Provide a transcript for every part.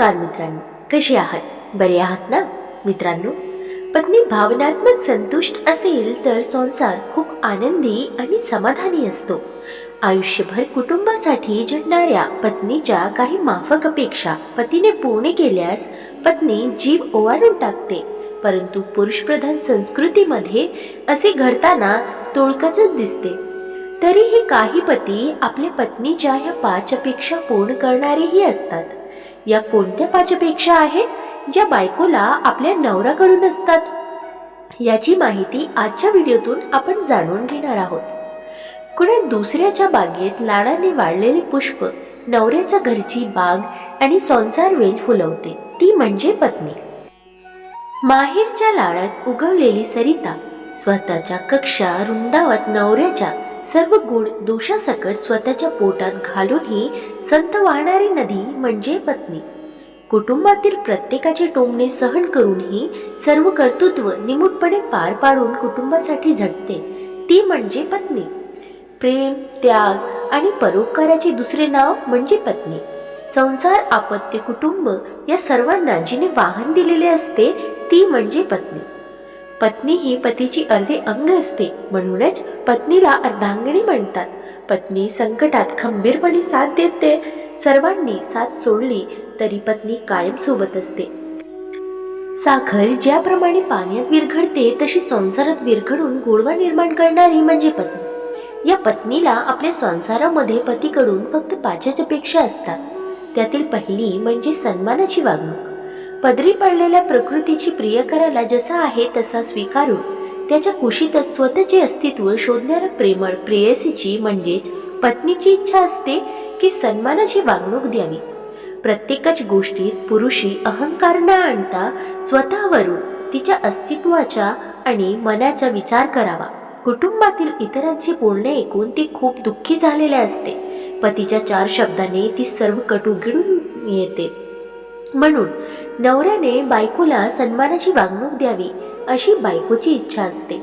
नमस्कार मित्रांनो कसे आहात? बरे आहात ना? मित्रांनो पत्नी भावनात्मक संतुष्ट असेल तर संसार खूप आनंदी आणि समाधानी असतो. आयुष्यभर कुटुंबासाठी झटणाऱ्या पत्नीच्या काही माफक अपेक्षा पतीने पूर्ण केल्यास पत्नी जीव ओवाळून टाकते. परंतु पुरुषप्रधान संस्कृतीमध्ये असे घडताना तोडकाच दिसते. तरीही काही पती आपल्या पत्नीच्या ह्या पाच अपेक्षा पूर्ण करणारेही असतात. या कोणत्या पाचपेक्षा आहेत ज्या बायकोला आपल्या नवऱ्याकडून असतात? याची माहिती आजच्या व्हिडिओतून आपण जाणून घेणार आहोत. कुणा दुसऱ्याच्या बागेत लाडाने वाढलेले पुष्प नवऱ्याच्या घरची बाग आणि संसार वेल फुलवते ती म्हणजे पत्नी. माहेरच्या लाडात उगवलेली सरिता स्वतःच्या कक्षा रुंदावत नवऱ्याच्या सर्व गुण दोषासकट स्वतःच्या पोटात घालूनही संत वाहणारी नदी म्हणजे पत्नी. कुटुंबातील प्रत्येकाचे टोमणे सहन करूनही सर्व कर्तृत्व निमूटपणे पार पाडून कुटुंबासाठी झटते ती म्हणजे पत्नी. प्रेम त्याग आणि परोपकाराचे दुसरे नाव म्हणजे पत्नी. संसार आपत्य कुटुंब या सर्वांना जिने वाहन दिलेले असते ती म्हणजे पत्नी. पत्नी ही पतीची अर्धे अंग असते. म्हणूनच पत्नीला अर्धांगिणी म्हणतात. पत्नी संकटात खंबीरपणे साथ देते. सर्वांनी साथ सोडली तरी पत्नी कायम सोबत असते. साखर ज्याप्रमाणे पाण्यात विरघडते तशी संसारात विरघडून गोडवा निर्माण करणारी म्हणजे पत्नी. या पत्नीला आपल्या संसारामध्ये पतीकडून फक्त पाचच अपेक्षा असतात. त्यातील पहिली म्हणजे सन्मानाची वागणूक. पदरी पडलेल्या प्रकृतीची प्रियकराला जसा आहे तसा स्वीकारून त्याच्या कुशीतच स्वतःचे अस्तित्व शोधणाऱ्या प्रेमळ प्रेयसीची म्हणजेच पत्नीची इच्छा असते की सन्मानाची वागणूक द्यावी. प्रत्येकाच गोष्टीत पुरुषी अहंकार न आणता स्वतःवरून तिच्या अस्तित्वाच्या आणि मनाचा विचार करावा. कुटुंबातील इतरांची बोलणे ऐकून ती खूप दुःखी झालेले असते. पतीच्या चार शब्दाने ती सर्व कटू गिळून येते. म्हणून नवऱ्याने बायकोला सन्मानाची वागणूक द्यावी अशी बायकोची इच्छा असते.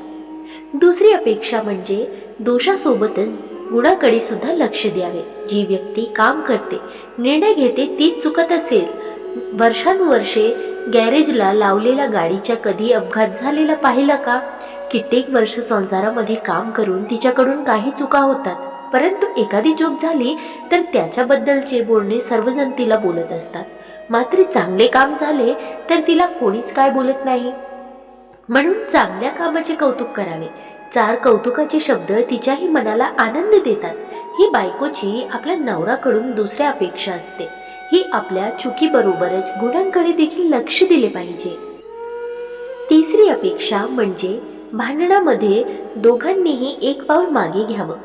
दुसरी अपेक्षा म्हणजे दोषासोबतच गुणाकडे सुद्धा लक्ष द्यावे. जी व्यक्ती काम करते निर्णय घेते तीच चुकत असेल वर्षानुवर्षे गॅरेजला लावलेल्या गाडीच्या कधी अपघात झालेला पाहिला का? कित्येक वर्ष संसारामध्ये काम करून तिच्याकडून काही चुका होतात परंतु एखादी चूक झाली तर त्याच्याबद्दलचे बोलणे सर्वजण तिला बोलत असतात. मात्र चांगले काम झाले तर तिला कोणीच काय बोलत नाही. म्हणून चांगल्या कामाचे कौतुक करावे. चार कौतुकाचे शब्द तिच्याही मनाला आनंद देतात. ही बायकोची आपल्या नवराकडून दुसऱ्या अपेक्षा असते. ही आपल्या चुकीबरोबरच गुणांकडे देखील लक्ष दिले पाहिजे. तिसरी अपेक्षा म्हणजे भांडणामध्ये दोघांनीही एक पाऊल मागे घ्यावं.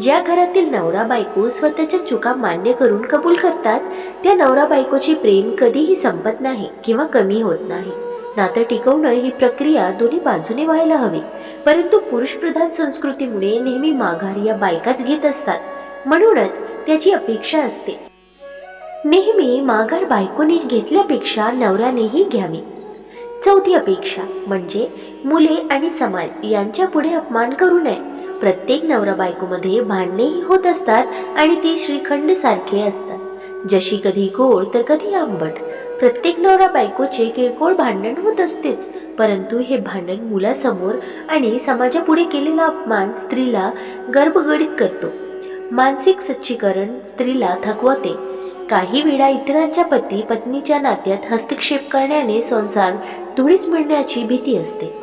ज्या घरातील नवरा बायको स्वतःच्या चुका मान्य करून कबूल करतात त्या नवरा बायकोची प्रेम कधीही संपत नाही किंवा कमी होत नाही. नातं टिकवणं ही प्रक्रिया दोन्ही बाजूने व्हायला हवी. परंतु पुरुषप्रधान संस्कृतीमुळे नेहमी माघार या बायकाच घेत असतात. म्हणूनच त्याची अपेक्षा असते. नेहमी माघार बायकोने घेतल्यापेक्षा नवऱ्यानेही घ्यावी. चौथी अपेक्षा म्हणजे मुले आणि समाज यांच्या पुढे अपमान करू नये. प्रत्येक नवरा बायकोमध्ये भांडणेही होत असतात आणि ती श्रीखंड सारखे असतात. जशी कधी गोड तर कधी आंबट. प्रत्येक नवरा बायकोचे किरकोळ भांडण होत असतेच परंतु हे भांडण मुलासमोर आणि समाजापुढे केलेला अपमान स्त्रीला गर्भगडीत करतो. मानसिक सच्चीकरण स्त्रीला थकवते. काही वेळा इतरांच्या पती पत्नीच्या नात्यात हस्तक्षेप करण्याने संसार धुळीस मिळण्याची भीती असते.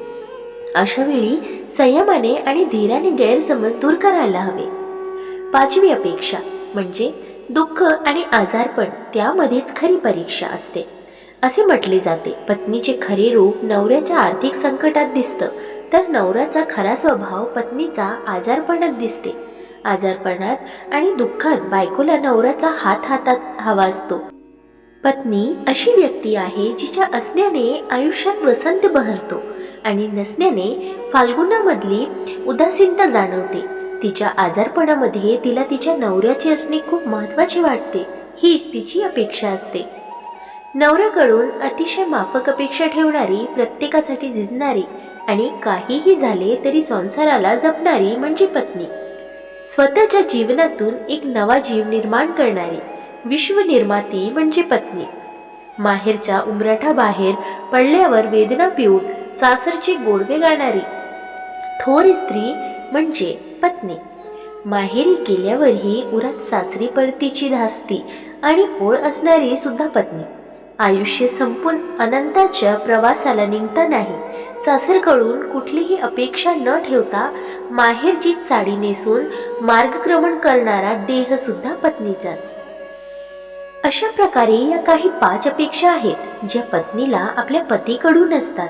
अशा वेळी संयमाने आणि धीराने गैरसमज दूर करायला हवे. पाचवी अपेक्षा म्हणजे दुःख आणि आजारपण त्यामध्येच खरी परीक्षा असते. असे म्हटले जाते पत्नीचे खरे रूप नवऱ्याच्या आर्थिक संकटात दिसतं तर नवऱ्याचा खरा स्वभाव पत्नीचा आजारपणात दिसते. आजारपणात आणि दुःखात बायकोला नवऱ्याचा हात हातात हवा असतो. पत्नी अशी व्यक्ती आहे जिच्या असण्याने आयुष्यात वसंत बहरतो. आणि नसण्याने फाल्गुनामधली उदासीनता जाणवते. तिच्या आजारपणामध्ये तिला तिच्या नवऱ्याचे असणे खूप महत्त्वाचे वाटते. हीच तिची अपेक्षा असते. नवऱ्याकडून अतिशय माफक अपेक्षा ठेवणारी प्रत्येकासाठी झिजणारी आणि काहीही झाले तरी संसाराला जपणारी म्हणजे पत्नी. स्वतःच्या जीवनातून एक नवा जीव निर्माण करणारी विश्वनिर्माती म्हणजे पत्नी. माहेरच्या उमराठाबाहेर पडल्यावर वेदना पिऊन सासरची गोडवे गाणारी. थोर स्त्री म्हणजे पत्नी. माहेरी गेल्यावरही उरात सासरी परतीची धास्ती आणि ओळ असणारी सुद्धा पत्नी. आयुष्य संपून अनंताच्या प्रवासाला निघता नाही. सासरकडून कुठलीही अपेक्षा न ठेवता माहेरचीच साडी नेसून मार्गक्रमण करणारा देह सुद्धा पत्नीचाच. अशा प्रकारे या काही पाच अपेक्षा आहेत ज्या पत्नीला आपल्या पतीकडून असतात.